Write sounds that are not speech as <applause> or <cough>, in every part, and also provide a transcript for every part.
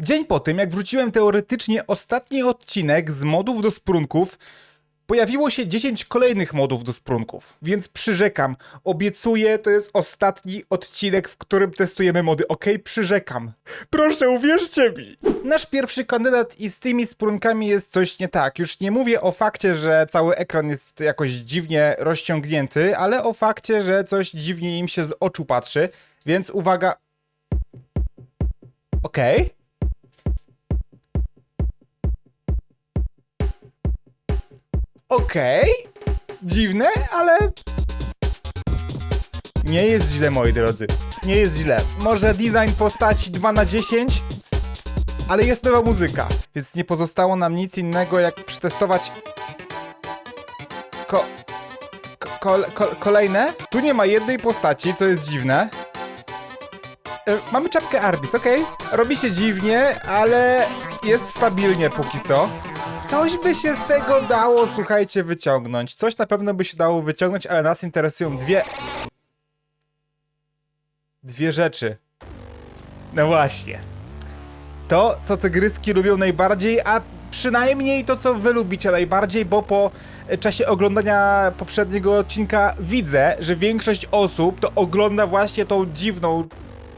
Dzień po tym, jak wrzuciłem teoretycznie ostatni odcinek z modów do sprunków, pojawiło się 10 kolejnych modów do sprunków. Więc przyrzekam, obiecuję, to jest ostatni odcinek, w którym testujemy mody. Okej, przyrzekam. Proszę, uwierzcie mi. Nasz pierwszy kandydat i z tymi sprunkami jest coś nie tak. Już nie mówię o fakcie, że cały ekran jest jakoś dziwnie rozciągnięty, ale o fakcie, że coś dziwnie im się z oczu patrzy. Więc uwaga. Okej. Okej. Dziwne, ale. Nie jest źle, moi drodzy. Nie jest źle. Może design postaci 2 na 10 ale jest nowa muzyka, więc nie pozostało nam nic innego jak przetestować ko... ko kol kol kolejne. Tu nie ma jednej postaci, co jest dziwne. E, mamy czapkę Arbis, okej. Robi się dziwnie, ale jest stabilnie póki co. Coś by się z tego dało, słuchajcie, wyciągnąć. Coś na pewno by się dało wyciągnąć, ale nas interesują dwie... Dwie rzeczy. No właśnie. To, co te gryzki lubią najbardziej, a przynajmniej to, co wy lubicie najbardziej, bo po czasie oglądania poprzedniego odcinka widzę, że większość osób to ogląda właśnie tą dziwną,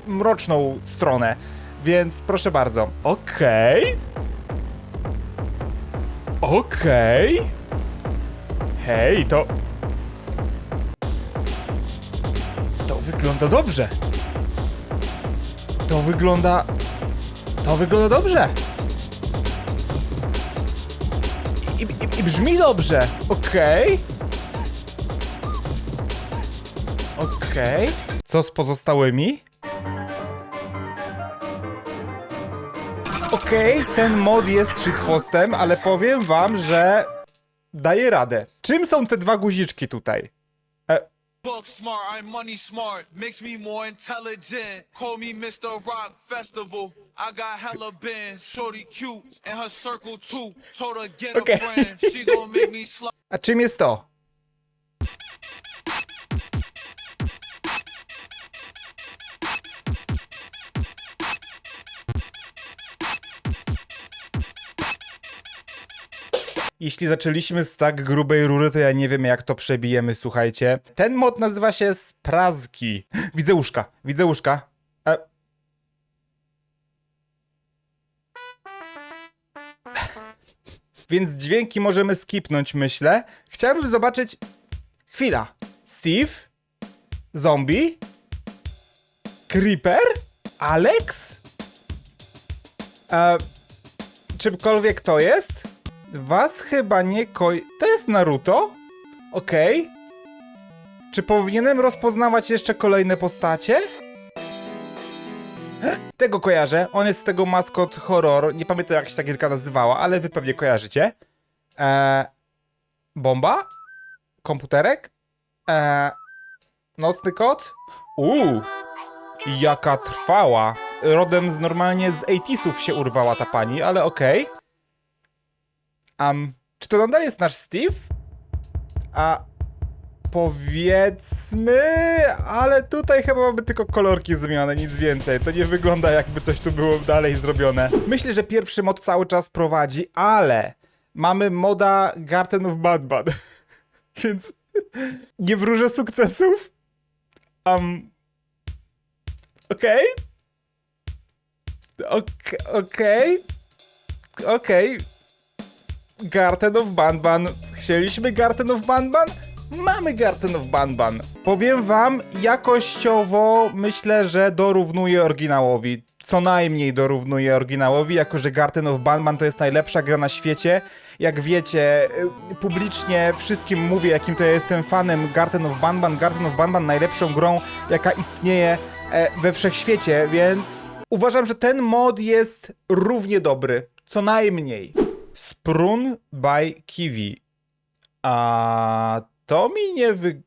mroczną stronę. Więc proszę bardzo. Okej. Okej. Hej, to... To wygląda dobrze. To wygląda... To wygląda dobrze. I, i, i brzmi dobrze. Okej. Okej. Co z pozostałymi? Okej, ten mod jest shitpostem, ale powiem wam, że daje radę. Czym są te dwa guziczki tutaj? E, Book smart, I'm money smart. Makes me more intelligent. Call me Mr. Rock Festival. I got hella bands. Shorty cute and her circle too. Told her get Okay. a friend. She gon' make me slide. a czym jest to? Jeśli zaczęliśmy z tak grubej rury, to ja nie wiem jak to przebijemy, słuchajcie. Ten mod nazywa się Sprazki. <laughs> Widzę łóżka, widzę łóżka. E... <laughs> Więc dźwięki możemy skipnąć, myślę. Chciałbym zobaczyć... Chwila. Steve? Zombie? Creeper? Alex? E, czymkolwiek to jest? Was chyba nie koi... To jest Naruto? Okej. Czy powinienem rozpoznawać jeszcze kolejne postacie? <gasps> Tego kojarzę. On jest z tego maskot horror. Nie pamiętam jak się ta gierka nazywała, ale wy pewnie kojarzycie. Eee, bomba? Komputerek? Eee, nocny kot? Uuu, jaka trwała. Rodem z normalnie z 80sów się urwała ta pani, ale okej. Um, czy to nadal jest nasz Steve? A powiedzmy, ale tutaj chyba mamy tylko kolorki zmienione, nic więcej. To nie wygląda jakby coś tu było dalej zrobione. Myślę, że pierwszy mod cały czas prowadzi, ale mamy moda Garden of Badbad. <laughs> Więc nie wróżę sukcesów. Um, Okej. Ok- Okej. Okej. Garten of Banban. Chcieliśmy Garten of Banban? Mamy Garten of Banban. Powiem wam, jakościowo myślę, że dorównuje oryginałowi. Co najmniej dorównuje oryginałowi, jako że Garten of Banban to jest najlepsza gra na świecie. Jak wiecie, y, publicznie wszystkim mówię, jakim to ja jestem fanem Garten of Banban. Garten of Banban najlepszą grą, jaka istnieje e, we wszechświecie, więc uważam, że ten mod jest równie dobry. Co najmniej. Sprun by Kiwi. A to mi nie wy...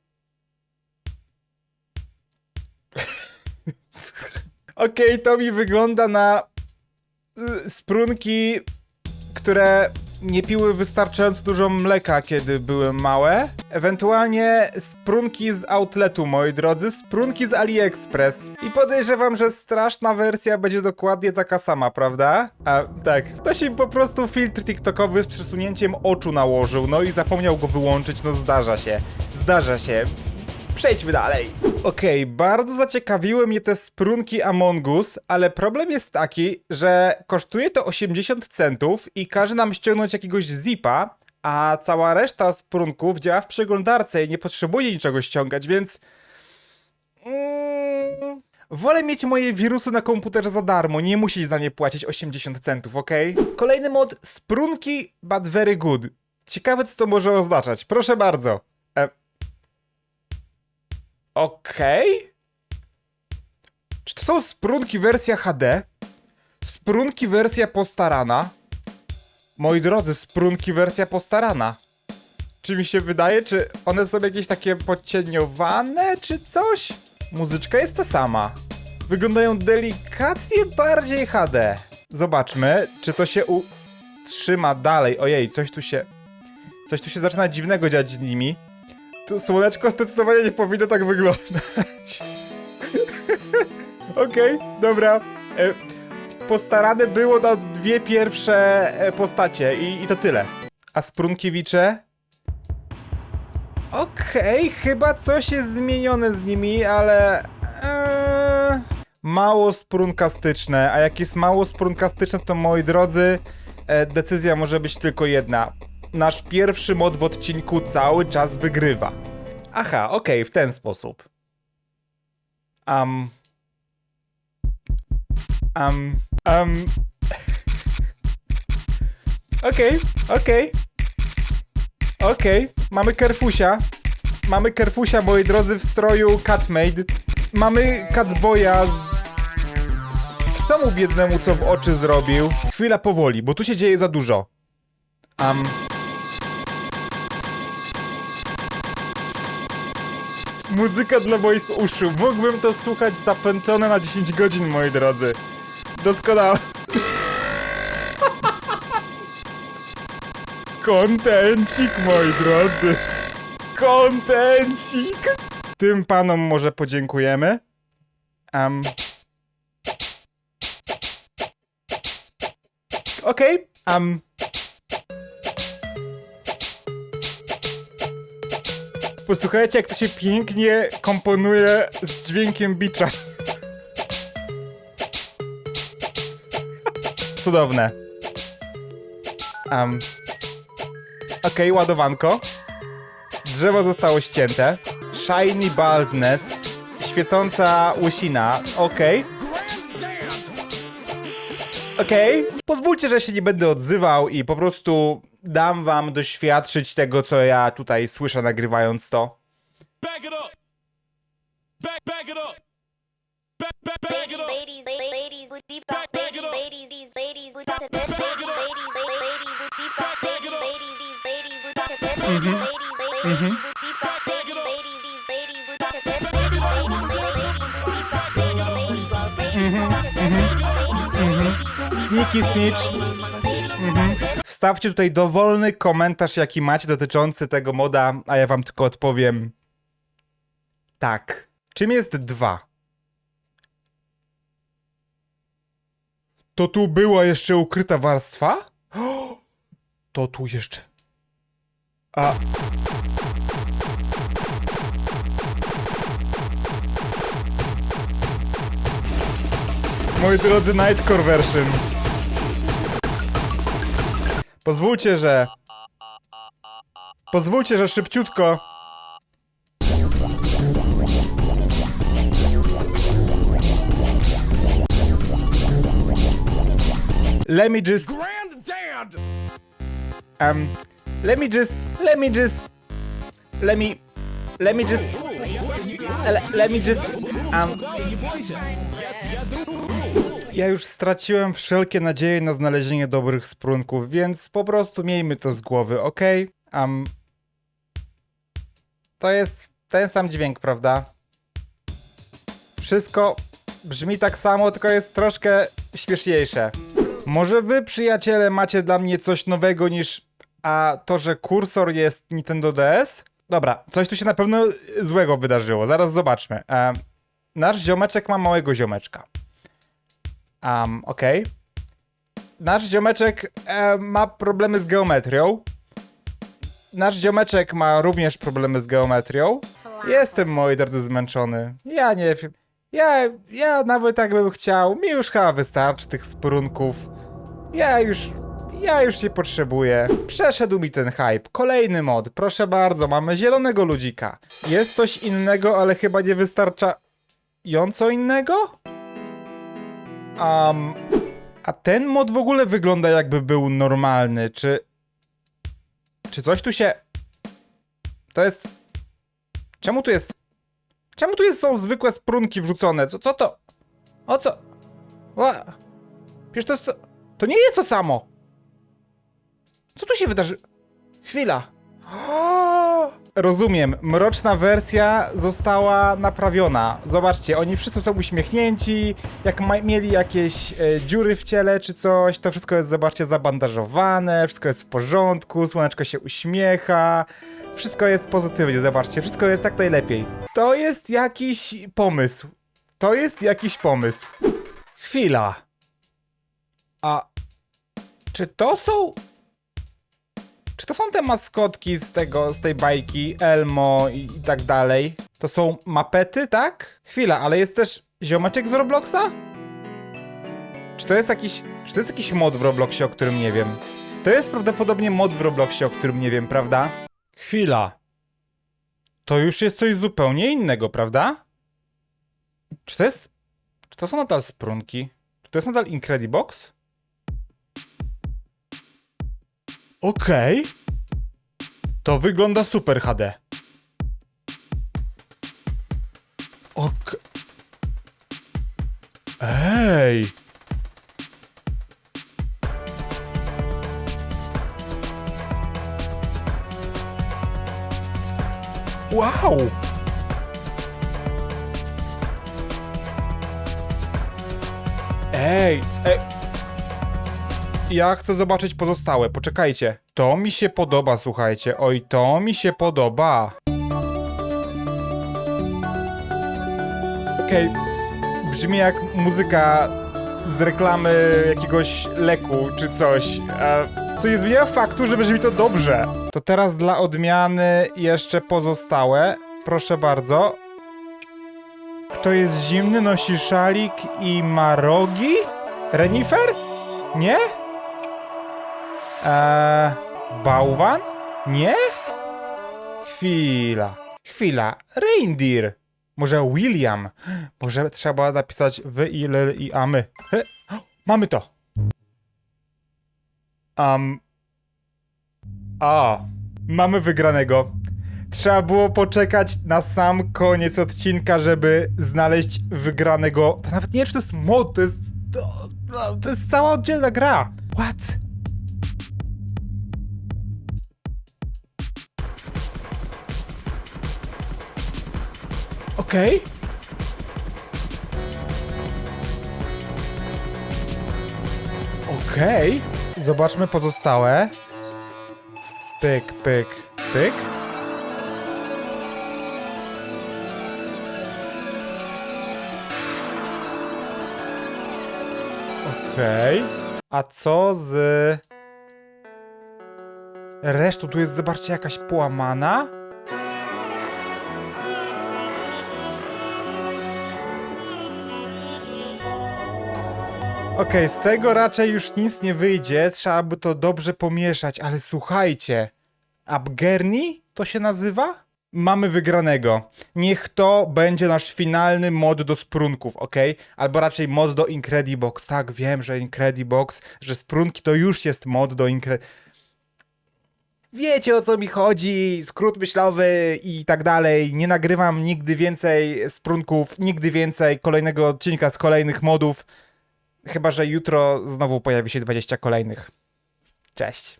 <laughs> Okej, to mi wygląda na y, sprunki, które nie piły wystarczająco dużo mleka, kiedy były małe. Ewentualnie sprunki z outletu, moi drodzy, sprunki z AliExpress. I podejrzewam, że straszna wersja będzie dokładnie taka sama, prawda? A tak, ktoś im po prostu filtr TikTokowy z przesunięciem oczu nałożył, no i zapomniał go wyłączyć, no zdarza się. Zdarza się. Przejdźmy dalej. Okej, bardzo zaciekawiły mnie te sprunki Among Us, ale problem jest taki, że kosztuje to 80 centów i każe nam ściągnąć jakiegoś zipa, a cała reszta sprunków działa w przeglądarce i nie potrzebuje niczego ściągać, więc... Mm, wolę mieć moje wirusy na komputerze za darmo, nie musieć za nie płacić 80 centów, okej? Kolejny mod, sprunki but very good. Ciekawe co to może oznaczać, proszę bardzo. Okej. Czy to są sprunki wersja HD? Sprunki wersja postarana? Moi drodzy, sprunki wersja postarana. Czy mi się wydaje, czy one są jakieś takie podcieniowane, czy coś? Muzyczka jest ta sama. Wyglądają delikatnie bardziej HD. Zobaczmy, czy to się utrzyma dalej. Ojej, coś tu się... Coś tu się zaczyna dziwnego dziać z nimi. Tu słoneczko zdecydowanie nie powinno tak wyglądać. <laughs> Okej, dobra. E, postarane było na dwie pierwsze e, postacie i, i to tyle. A Sprunkiewicze? Okej, chyba coś jest zmienione z nimi, ale... E, mało sprunkastyczne, a jak jest mało sprunkastyczne, to moi drodzy, e, decyzja może być tylko jedna. Nasz pierwszy mod w odcinku cały czas wygrywa. Aha, okej, w ten sposób. Um. Um. Um. Okej, okej. Okej, mamy Kerfusia. Mamy Kerfusia, moi drodzy, w stroju Catmaid. Mamy Catboya z... Kto mu biednemu co w oczy zrobił? Chwila powoli, bo tu się dzieje za dużo. Um. Muzyka dla moich uszu. Mógłbym to słuchać zapętlone na 10 godzin, moi drodzy. Doskonale. <laughs> Kontencik, moi drodzy. Kontencik. Tym panom może podziękujemy. Um. Okej. Um. Posłuchajcie, jak to się pięknie komponuje z dźwiękiem bicza. Cudowne. Um. Okej, ładowanko. Drzewo zostało ścięte. Shiny baldness. Świecąca łysina. Okej. Okej. Pozwólcie, że się nie będę odzywał i po prostu dam wam doświadczyć tego, co ja tutaj słyszę nagrywając to. Back it up. Back, back it up. Back, back, back it ladies, up. ladies, la- ladies would be Back, back ladies, it up. ladies, these ladies would Back, ladies, back it up. ladies, la- ladies would be Back, back it ladies, up. ladies, these ladies would ladies, ladies, la- ladies would be Back, back it up. ladies, these ladies would Back, ladies, back it up. ladies, la- ladies would be Back, back it up. ladies, ladies, Sneaky snitch. Mhm. Wstawcie tutaj dowolny komentarz, jaki macie dotyczący tego moda, a ja wam tylko odpowiem. Tak. Czym jest dwa? To tu była jeszcze ukryta warstwa? <gasps> To tu jeszcze. A. Moi drodzy, Nightcore version. Pozwólcie, że... Pozwólcie, że szybciutko... Let me just... Granddad. Um... Let me just... Let me just... Let me... Let me just... Let me just... Um... Ja już straciłem wszelkie nadzieje na znalezienie dobrych sprunków, więc po prostu miejmy to z głowy, ok? Um, to jest ten sam dźwięk, prawda? Wszystko brzmi tak samo, tylko jest troszkę śmieszniejsze. Może wy, przyjaciele, macie dla mnie coś nowego niż a to, że kursor jest Nintendo DS? Dobra, coś tu się na pewno złego wydarzyło. Zaraz zobaczmy. E, nasz ziomeczek ma małego ziomeczka. Um, okej. Nasz ziomeczek e, ma problemy z geometrią. Nasz ziomeczek ma również problemy z geometrią. Jestem, moi drodzy, zmęczony. Ja nie wiem. Ja, ja nawet tak bym chciał. Mi już chyba wystarczy tych sprunków. Ja już. Ja już nie potrzebuję. Przeszedł mi ten hype. Kolejny mod. Proszę bardzo, mamy zielonego ludzika. Jest coś innego, ale chyba nie wystarczająco innego? Um, a ten mod w ogóle wygląda jakby był normalny. Czy. Czy coś tu się. To jest. Czemu tu jest. Czemu tu jest, są zwykłe sprunki wrzucone? Co, co to? O co? Ła. Przecież to jest. To, to nie jest to samo! Co tu się wydarzy? Chwila. Rozumiem, mroczna wersja została naprawiona. Zobaczcie, oni wszyscy są uśmiechnięci. Jak mieli jakieś e, dziury w ciele czy coś, to wszystko jest, zobaczcie, zabandażowane, wszystko jest w porządku, słoneczko się uśmiecha. Wszystko jest pozytywnie, zobaczcie, wszystko jest jak najlepiej. To jest jakiś pomysł. To jest jakiś pomysł. Chwila. A czy to są czy to są te maskotki z tego, z tej bajki, Elmo i, i tak dalej? To są mapety, tak? Chwila, ale jest też ziomeczek z Robloxa? Czy to jest jakiś, czy to jest jakiś mod w Robloxie, o którym nie wiem? To jest prawdopodobnie mod w Robloxie, o którym nie wiem, prawda? Chwila. To już jest coś zupełnie innego, prawda? Czy to jest, czy to są nadal sprunki? Czy to jest nadal Incredibox? Okej. To wygląda super HD. Ok. Ej. Wow. Ej, ej. Ja chcę zobaczyć pozostałe, poczekajcie. To mi się podoba, słuchajcie. Oj, to mi się podoba. Okej, brzmi jak muzyka z reklamy jakiegoś leku czy coś. Co nie zmienia faktu, że brzmi to dobrze. To teraz dla odmiany jeszcze pozostałe. Proszę bardzo. Kto jest zimny, nosi szalik i ma rogi? Renifer? Nie? Eee, bałwan? Nie? Chwila, chwila. Reindeer. Może William? Może trzeba napisać wy, i, l, i, a my. O, mamy to. Um. A, mamy wygranego. Trzeba było poczekać na sam koniec odcinka, żeby znaleźć wygranego. To nawet nie wiem, czy to jest mod, to jest. To, to jest cała oddzielna gra. What? Okej. Okej. Zobaczmy pozostałe. Pyk, pyk, pyk. Okej. A co z... Resztą tu jest, zobaczcie, jakaś połamana. Okej, z tego raczej już nic nie wyjdzie, trzeba by to dobrze pomieszać, ale słuchajcie, Abgerni to się nazywa? Mamy wygranego. Niech to będzie nasz finalny mod do sprunków, ok? Albo raczej mod do Incredibox. Tak, wiem, że Incredibox, że sprunki to już jest mod do Incred... Wiecie o co mi chodzi, skrót myślowy i tak dalej. Nie nagrywam nigdy więcej sprunków, nigdy więcej kolejnego odcinka z kolejnych modów. Chyba, że jutro znowu pojawi się 20 kolejnych. Cześć.